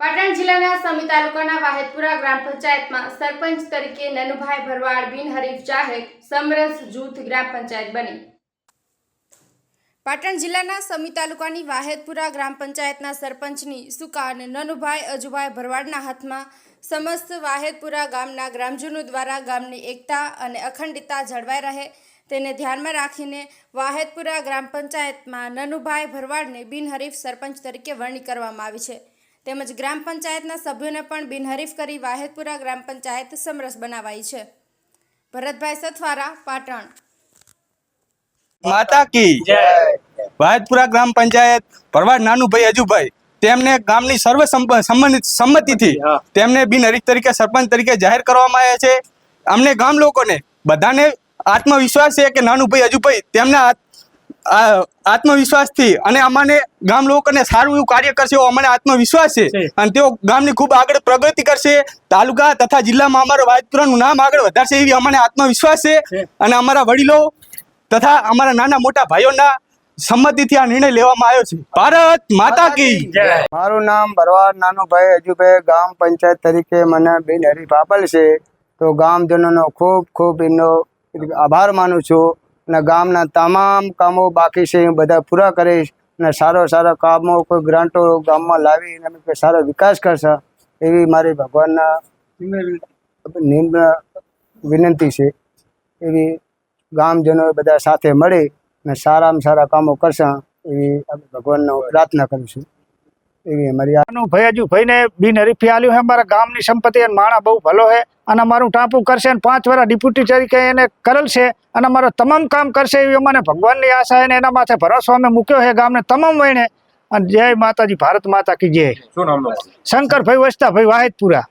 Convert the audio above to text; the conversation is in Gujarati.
પાટણ જિલ્લાના સમી તાલુકાના વાહેદપુરા ગ્રામ પંચાયતમાં સરપંચ તરીકે નનુભાઈ ભરવાડ બિનહરીફ જાહેર સમરસ જૂથ ગ્રામ પંચાયત બની. પાટણ જિલ્લાના સમી તાલુકાની વાહેદપુરા ગ્રામ પંચાયતના સરપંચની સુકાન નનુભાઈ અજુભાઈ ભરવાડના હાથમાં સમસ્ત વાહેદપુરા ગામના ગ્રામજનો દ્વારા ગામની એકતા અને અખંડિતતા જળવાઈ રહે તેને ધ્યાનમાં રાખીને વાહેદપુરા ગ્રામ પંચાયતમાં નનુભાઈ ભરવાડને બિનહરીફ સરપંચ તરીકે વરણી કરવામાં આવી છે. તેમજ ગ્રામ પંચાયતના સભ્યોને પણ બિનહરીફ કરી વાહેદપુરા ગ્રામ પંચાયત સમરસ બનાવાઈ છે. ભરતભાઈ સથવારા પાટણ. માતા કી વાહેદપુરા ગ્રામ પંચાયત ભરવાડ નાનુભાઈ અજુભાઈ તેમને ગામની સર્વ સંબંધિત સંમતિ- સંમતિથી તેમને બિનહરીફ તરીકે સરપંચ તરીકે જાહેર કરવામાં આવ્યા છે. અમને ગામ લોકોને બધાને આત્મવિશ્વાસ છે કે નાનુભાઈ અજુભાઈ તેમના આત્મવિશ્વાસથી અને અમને ગામ લોકોને સારું એવું કાર્ય કરશે એવો અમને આત્મવિશ્વાસ છે. અને તેઓ ગામની ખૂબ આગળ પ્રગતિ કરશે તાલુકા તથા જિલ્લામાં અમારા વાયદપુરાનું નામ આગળ વધારશે એવી અમને આત્મવિશ્વાસ છે. અને અમારા વડીલો તથા અમારા નાના મોટા ભાઈઓના સંમતિથી આ નિર્ણય લેવામાં આવ્યો છે. ભારત માતા કી મારું નામ ભરવાડ નાનુભાઈ અજુભાઈ ગામ પંચાયત તરીકે મને બિનહરીફ આપેલ છે. તો ગામજનોનો ખૂબ ખૂબ એમનો આભાર માનું છું. અને ગામના તમામ કામો બાકી છે, એ બધા પૂરા કરીશ અને સારો સારો કામો કોઈ ગ્રાન્ટો ગામમાં લાવી અને સારો વિકાસ કરશે, એવી મારી ભગવાનના નિમ્ન વિનંતી છે. એવી ગામજનો બધા સાથે મળી અને સારામાં સારા કામો કરશે, એવી ભગવાનનો પ્રાર્થના કરું છું એવી અમારી નું ભૈયાજુ ભાઈને બિનહરીફી આલ્યું છે. અમારા ગામની સંપત્તિ અને માણા બહુ ભલો છે. અને અમારું ટાંપુ કરશે અને પાંચ વર્ષ ડિપ્યુટી તરીકે એને કરેલ છે. અને અમારું તમામ કામ કરશે એવી અમને ભગવાનની આશા અને એના માથે ભરોસો અમે મૂક્યો છે ગામને તમામ વહીને અને જય માતાજી ભારત માતા કી જય. શંકરભાઈ વસતાભાઈ વાહેદપુરા.